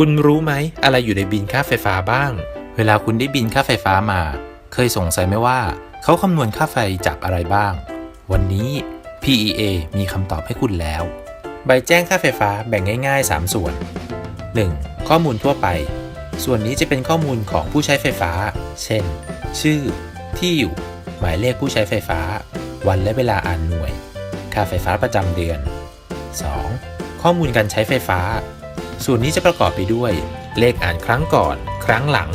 คุณรู้ไหมอะไรอยู่ในบินค่าไฟฟ้าบ้าง เวลาคุณได้บินค่าไฟฟ้ามา เคยสงสัยไหมว่า เขาคำนวณค่าไฟจากอะไรบ้าง วันนี้ PEA มีคำตอบให้คุณแล้ว ใบแจ้งค่าไฟฟ้าแบ่งง่าย ๆ 3 ส่วน 1. ข้อมูลทั่วไป ส่วนนี้จะเป็นข้อมูลของผู้ใช้ไฟฟ้า เช่น ชื่อ ที่อยู่ หมายเลขผู้ใช้ไฟฟ้า วันและเวลาอ่านหน่วย ค่าไฟฟ้าประจำเดือน 2. ข้อมูลการใช้ไฟฟ้า ส่วนนี้จะประกอบไปด้วย เลขอ่านครั้งก่อน ครั้งหลัง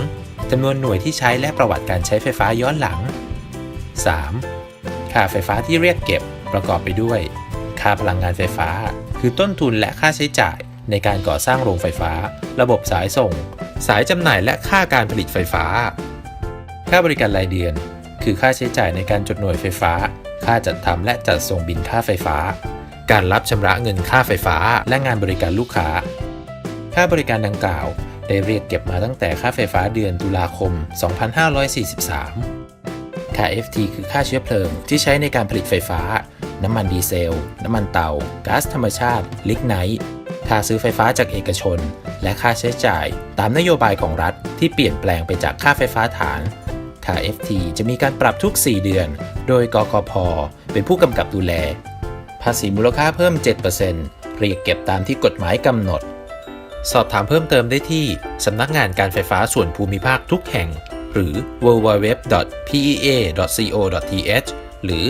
จำนวนหน่วยที่ใช้และประวัติการใช้ไฟฟ้าย้อนหลัง 3. ค่าไฟฟ้าที่เรียกเก็บประกอบไปด้วย ค่าพลังงานไฟฟ้า คือต้นทุนและค่าใช้จ่ายในการก่อสร้างโรงไฟฟ้า ระบบสายส่ง สายจำหน่ายและค่าการผลิตไฟฟ้า ค่าบริการรายเดือน คือค่าใช้จ่ายในการจดหน่วยไฟฟ้า ค่าจัดทำและจัดส่งบินค่าไฟฟ้า การรับชำระเงินค่าไฟฟ้า และงานบริการลูกค้า ค่าบริการดังกล่าว ได้เรียกเก็บมาตั้งแต่ค่าไฟฟ้าเดือนตุลาคม 2543 ค่า FT คือค่าเชื้อเพลิงที่ใช้ในการผลิตไฟฟ้า น้ำมันดีเซล น้ำมันเตาก๊าซธรรมชาติ ลิกไนท์ค่าซื้อไฟฟ้าจากเอกชน และค่าใช้จ่ายตามนโยบายของรัฐที่เปลี่ยนแปลงไปจากค่าไฟฟ้าฐาน ค่า FT จะมีการปรับทุก 4 เดือน โดยกกพ เป็นผู้กำกับดูแล ภาษีมูลค่าเพิ่ม 7%เรียกเก็บตามที่กฎหมายกำหนด สอบถามเพิ่มเติมได้ที่ สำนักงานการไฟฟ้าส่วนภูมิภาคทุกแห่ง หรือ www.pea.co.th หรือ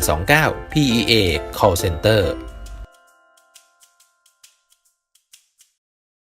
1129 PEA Call Center